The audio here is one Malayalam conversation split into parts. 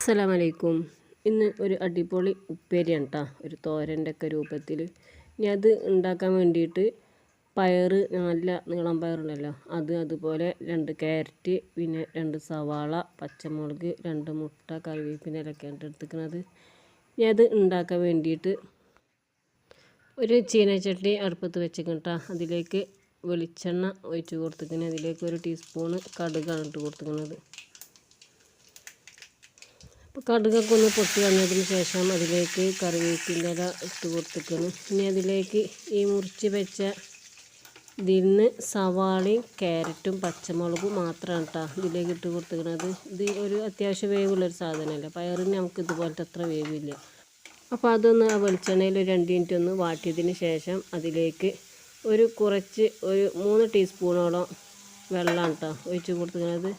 അസ്സലാമലൈക്കും. ഇന്ന് ഒരു അടിപൊളി ഉപ്പേരിയാണ് കേട്ടോ ഒരു തോരന്റെ ഒക്കെ രൂപത്തിൽ ഇനി അത് ഉണ്ടാക്കാൻ വേണ്ടിയിട്ട് പയർ നല്ല നീളം പയറുണ്ടല്ലോ. അത് അതുപോലെ രണ്ട് ക്യാരറ്റ് പിന്നെ രണ്ട് സവാള പച്ചമുളക് രണ്ട് മുട്ട കറിവേപ്പിന്റെ ഇലയൊക്കെയാണ് എടുത്തിരിക്കുന്നത് ഇനി അത് ഉണ്ടാക്കാൻ വേണ്ടിയിട്ട് ഒരു ചീനച്ചട്ടി അടുപ്പത്ത് വെച്ചിരിക്കണം കേട്ടോ അതിലേക്ക് വെളിച്ചെണ്ണ ഒഴിച്ച് കൊടുത്തിരിക്കുന്നത് അതിലേക്ക് ഒരു ടീസ്പൂണ് കടുകാണ് ഇട്ട് കൊടുത്തിരിക്കുന്നത് അപ്പോൾ കടുകൊക്കെ ഒന്ന് പൊട്ടി വന്നതിന് ശേഷം അതിലേക്ക് കറിവേപ്പിന്റെ ഇല ഇട്ട് കൊടുത്തിരിക്കുന്നു. ഇനി അതിലേക്ക് ഈ മുറിച്ച് വെച്ച ഇതിൽ നിന്ന് സവാളയും ക്യാരറ്റും പച്ചമുളകും മാത്രമാണ് കേട്ടോ ഇതിലേക്ക് ഇട്ട് കൊടുത്തിരിക്കുന്നത്. ഇത് ഒരു അത്യാവശ്യം വേവുള്ളൊരു സാധനമല്ല? പയറിന് നമുക്ക് ഇതുപോലത്തെ അത്ര വേവില്ല. അപ്പോൾ അതൊന്ന് ആ വെളിച്ചെണ്ണയിൽ ഒരു രണ്ട് മിനിറ്റ് ഒന്ന് വാട്ടിയതിന് ശേഷം അതിലേക്ക് ഒരു കുറച്ച് ഒരു മൂന്ന് ടീസ്പൂണോളം വെള്ളമാണ് കേട്ടോ ഒഴിച്ച് കൊടുത്തിരിക്കുന്നത്.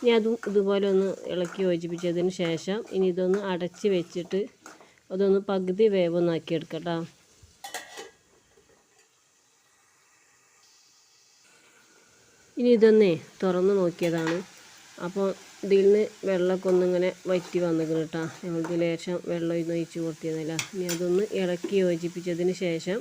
ഇനി അതും ഇതുപോലെ ഒന്ന് ഇളക്കി യോജിപ്പിച്ചതിന് ശേഷം ഇനി ഇതൊന്ന് അടച്ച് വെച്ചിട്ട് അതൊന്ന് പകുതി വേവൊന്നാക്കി എടുക്കട്ടോ. ഇനി ഇതൊന്നേ തുറന്ന് നോക്കിയതാണ്. അപ്പോൾ ഇതിൽ നിന്ന് വെള്ളമൊക്കെ ഒന്നിങ്ങനെ വറ്റി വന്നിക്കണം കേട്ടോ. ഞങ്ങൾക്ക് ലേശം വെള്ളം ഇന്ന് ഒഴിച്ച് കൊടുത്തിരുന്നില്ല. ഇനി അതൊന്ന് ഇളക്കി യോജിപ്പിച്ചതിന് ശേഷം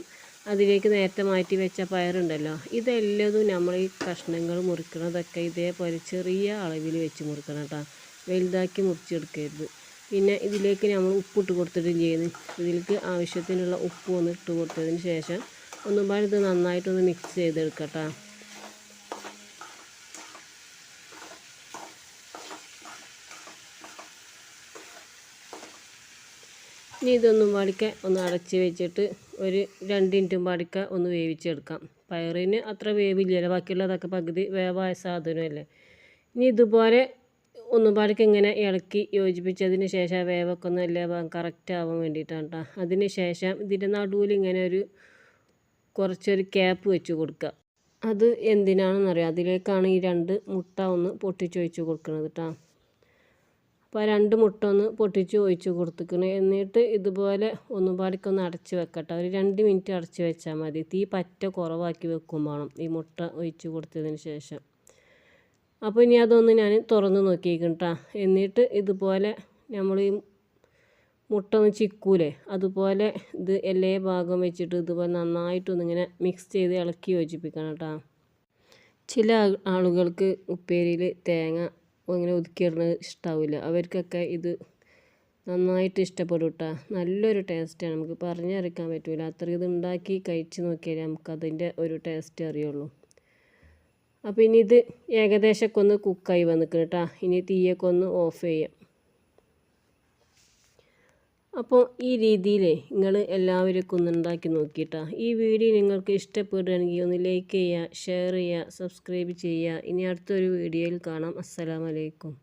അതിലേക്ക് നേരത്തെ മാറ്റി വെച്ച പയറുണ്ടല്ലോ. ഇതെല്ലതും നമ്മൾ ഈ കഷ്ണങ്ങൾ മുറിക്കണതൊക്കെ ഇതേപോലെ ചെറിയ അളവിൽ വെച്ച് മുറിക്കണം കേട്ടോ. വലുതാക്കി മുറിച്ചെടുക്കരുത്. പിന്നെ ഇതിലേക്ക് നമ്മൾ ഉപ്പിട്ട് കൊടുത്തിട്ടും ചെയ്യുന്നു. ഇതിലേക്ക് ആവശ്യത്തിനുള്ള ഉപ്പ് ഒന്ന് ഇട്ട് കൊടുത്തതിന് ശേഷം ഒന്നും പാടി ഇത് നന്നായിട്ടൊന്ന് മിക്സ് ചെയ്തെടുക്കട്ടോ ഇനി ഇതൊന്നും പാടിക്ക ഒന്ന് അടച്ച് വെച്ചിട്ട് ഒരു രണ്ട് മിനിറ്റും പാടിക്ക ഒന്ന് വേവിച്ചെടുക്കാം. പയറിന് അത്ര വേവില്ലല്ലോ ബാക്കിയുള്ളതൊക്കെ പകുതി വേവായ സാധനമല്ലേ. ഇനി ഇതുപോലെ ഒന്നും പാടിക്ക ഇങ്ങനെ ഇളക്കി യോജിപ്പിച്ചതിന് ശേഷം വേവൊക്കെ ഒന്ന് എല്ലാ കറക്റ്റ് ആവാൻ വേണ്ടിയിട്ടാണ് കേട്ടോ അതിന് ശേഷം ഇതിന്റെ നടുവിൽ ഇങ്ങനെ ഒരു കുറച്ചൊരു ക്യാപ്പ് വെച്ച് കൊടുക്കുക. അത് എന്തിനാണെന്നറിയാം? അതിലേക്കാണ് ഈ രണ്ട് മുട്ട ഒന്ന് പൊട്ടിച്ചൊഴിച്ച് കൊടുക്കുന്നത് കേട്ടോ അപ്പോൾ രണ്ട് മുട്ട ഒന്ന് പൊട്ടിച്ച് ഒഴിച്ച് കൊടുത്തിക്കണം. എന്നിട്ട് ഇതുപോലെ ഒന്നും പാടിക്കൊന്ന് അടച്ച് വെക്കട്ടെ. ഒരു രണ്ട് മിനിറ്റ് അടച്ച് വെച്ചാൽ മതി. തീ പറ്റ കുറവാക്കി വെക്കും വേണം ഈ മുട്ട ഒഴിച്ച് കൊടുത്തതിന് ശേഷം. അപ്പോൾ ഇനി അതൊന്ന് ഞാൻ തുറന്ന് നോക്കിയേക്കും കേട്ടോ എന്നിട്ട് ഇതുപോലെ നമ്മൾ ഈ മുട്ട ഒന്ന് ചിക്കൂലേ? അതുപോലെ ഇത് എല്ലാ ഭാഗം വെച്ചിട്ട് ഇതുപോലെ നന്നായിട്ടൊന്നിങ്ങനെ മിക്സ് ചെയ്ത് ഇളക്കി യോജിപ്പിക്കണം കേട്ടോ ചില ആളുകൾക്ക് ഉപ്പേരിയിൽ തേങ്ങ ഇങ്ങനെ ഒതുക്കിയിടുന്നത് ഇഷ്ടാവില്ല. അവർക്കൊക്കെ ഇത് നന്നായിട്ട് ഇഷ്ടപ്പെടും കേട്ടോ നല്ലൊരു ടേസ്റ്റാണ് നമുക്ക് പറഞ്ഞറിയിക്കാൻ പറ്റില്ല അത്ര ഇത് ഉണ്ടാക്കി കഴിച്ച് നോക്കിയാലേ നമുക്കതിന്റെ ഒരു ടേസ്റ്റ് അറിയുള്ളൂ. അപ്പോൾ ഇനി ഇത് ഏകദേശമൊക്കെ ഒന്ന് കുക്കായി വന്നിക്കണം കേട്ടോ ഇനി തീയൊക്കെ ഒന്ന് ഓഫ് ചെയ്യാം. അപ്പോൾ ഈ രീതിയിൽ നിങ്ങൾ എല്ലാവരും ഒന്ന് ഉണ്ടാക്കി നോക്കിയിട്ടാ ഈ വീഡിയോ നിങ്ങൾക്ക് ഇഷ്ടപ്പെടുകയാണെങ്കിൽ ഒന്ന് ലൈക്ക് ചെയ്യുക ഷെയർ ചെയ്യുക സബ്സ്ക്രൈബ് ചെയ്യുക. ഇനി അടുത്തൊരു വീഡിയോയിൽ കാണാം. അസ്സലാമലൈക്കും